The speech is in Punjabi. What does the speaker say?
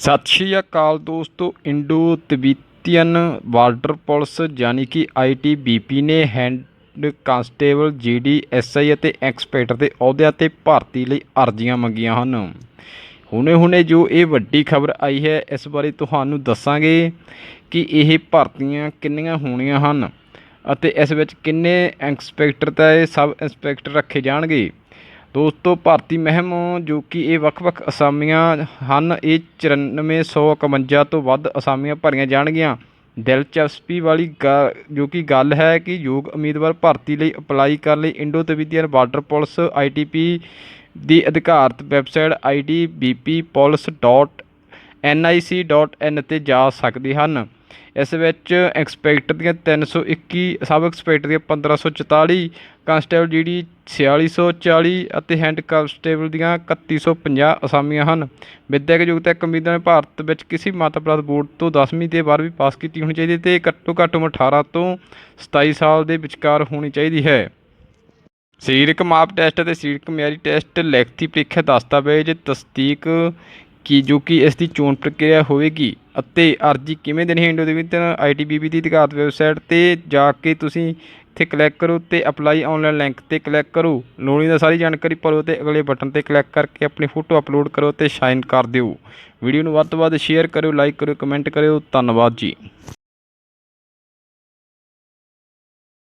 ਸਤਿ ਸ਼੍ਰੀ ਅਕਾਲ ਦੋਸਤੋ, ਇੰਡੋ ਤਿਬੇਤੀਅਨ ਬਾਰਡਰ ਪੁਲਿਸ ਯਾਨੀ ਕਿ ਆਈਟੀਬੀਪੀ ਨੇ ਹੈੱਡ ਕਾਂਸਟੇਬਲ ਜੀਡੀ ਐਸਆਈ ਅਤੇ ਇੰਸਪੈਕਟਰ ਦੇ ਅਹੁਦਿਆਂ ਤੇ ਭਰਤੀ ਲਈ ਅਰਜ਼ੀਆਂ ਮੰਗੀਆਂ ਹਨ। ਹੁਣੇ-ਹੁਣੇ ਜੋ ਇਹ ਵੱਡੀ ਖਬਰ ਆਈ ਹੈ, ਇਸ ਬਾਰੇ ਤੁਹਾਨੂੰ ਦੱਸਾਂਗੇ ਕਿ ਇਹ ਭਰਤੀਆਂ ਕਿੰਨੀਆਂ ਹੋਣੀਆਂ ਹਨ ਅਤੇ ਇਸ ਵਿੱਚ ਕਿੰਨੇ ਇੰਸਪੈਕਟਰ ਤੇ ਸਬ ਇੰਸਪੈਕਟਰ ਰੱਖੇ ਜਾਣਗੇ। ਦੋਸਤੋ, ਭਾਰਤੀ ਮਹਿਮ ਜੋ ਕਿ ਇਹ ਵੱਖ-ਵੱਖ ਅਸਾਮੀਆਂ ਹਨ, ਇਹ 9451 ਤੋਂ ਵੱਧ ਅਸਾਮੀਆਂ ਭਰੀਆਂ ਜਾਣਗੀਆਂ। ਦਿਲਚਸਪੀ ਵਾਲੀ ਗ- ਜੋ ਕਿ ਗੱਲ ਹੈ ਕਿ ਯੋਗ ਉਮੀਦਵਾਰ ਭਰਤੀ ਲਈ ਅਪਲਾਈ ਕਰਨ ਲਈ Indo Tibetan border police ITP ਦੀ ਅਧਿਕਾਰਤ ਵੈਬਸਾਈਟ idbppolice.nic.in ਤੇ ਜਾ ਸਕਦੇ ਹਨ। ਇਸ ਵਿੱਚ ਇੰਸਪੈਕਟਰ ਦੀਆਂ 321 ਸਬ ਇੰਸਪੈਕਟਰ ਦੀਆਂ 1544 ਕਾਂਸਟੇਬਲ ਜਿਹੜੀ 4640 ਅਤੇ ਹੈੱਡ ਕਾਂਸਟੇਬਲ ਦੀਆਂ 3150 ਅਸਾਮੀਆਂ ਹਨ। ਵਿਦਿਅਕ ਯੋਗਤਾ ਕਮੀਦਾਂ ਨੇ ਭਾਰਤ ਵਿੱਚ ਕਿਸੇ ਮਾਤਾ ਪਲੱਸ ਬੋਰਡ ਤੋਂ 10ਵੀਂ ਤੇ 12ਵੀਂ ਪਾਸ ਕੀਤੀ ਹੋਣੀ ਚਾਹੀਦੀ ਹੈ ਤੇ ਘੱਟੋ ਘੱਟ ਉਮਰ 18 ਤੋਂ 27 ਸਾਲ ਦੇ ਵਿਚਕਾਰ ਹੋਣੀ ਚਾਹੀਦੀ ਹੈ। ਸਰੀਰਕ ਮਾਪ ਟੈਸਟ ਅਤੇ ਸਰੀਰਕ ਮਿਆਰੀ ਟੈਸਟ ਲਿਖਤੀ ਪ੍ਰੀਖਿਆ ਦਸਤਾਵੇਜ਼ ਤਸਦੀਕ ਕਿ ਜੋ ਕਿ ਇਸ ਦੀ ਚੋਣ ਪ੍ਰਕਿਰਿਆ ਹੋਵੇਗੀ ਅਤੇ ਅਰਜ਼ੀ ਕਿਵੇਂ ਦੇਣੀ ਹੈ ਇੰਡੋ ਦੇ ਵਿੱਚ ਆਈਟੀਬੀਪੀ ਦੀ ਅਧਿਕਾਰਤ ਵੈਬਸਾਈਟ ਤੇ ਜਾ ਕੇ ਤੁਸੀਂ ਇੱਥੇ ਕਲਿੱਕ ਕਰੋ ਤੇ ਅਪਲਾਈ ਆਨਲਾਈਨ ਲਿੰਕ ਤੇ ਕਲਿੱਕ ਕਰੋ। ਲੋੜੀਂਦਾ ਸਾਰੀ ਜਾਣਕਾਰੀ ਭਰੋ ਤੇ ਅਗਲੇ ਬਟਨ ਤੇ ਕਲਿੱਕ ਕਰਕੇ ਆਪਣੀ ਫੋਟੋ ਅਪਲੋਡ ਕਰੋ ਤੇ ਸਾਈਨ ਕਰ ਦਿਓ। ਵੀਡੀਓ ਨੂੰ ਵੱਧ ਤੋਂ ਵੱਧ ਸ਼ੇਅਰ ਕਰਿਓ ਲਾਈਕ ਕਰਿਓ ਕਮੈਂਟ ਕਰਿਓ। ਧੰਨਵਾਦ ਜੀ।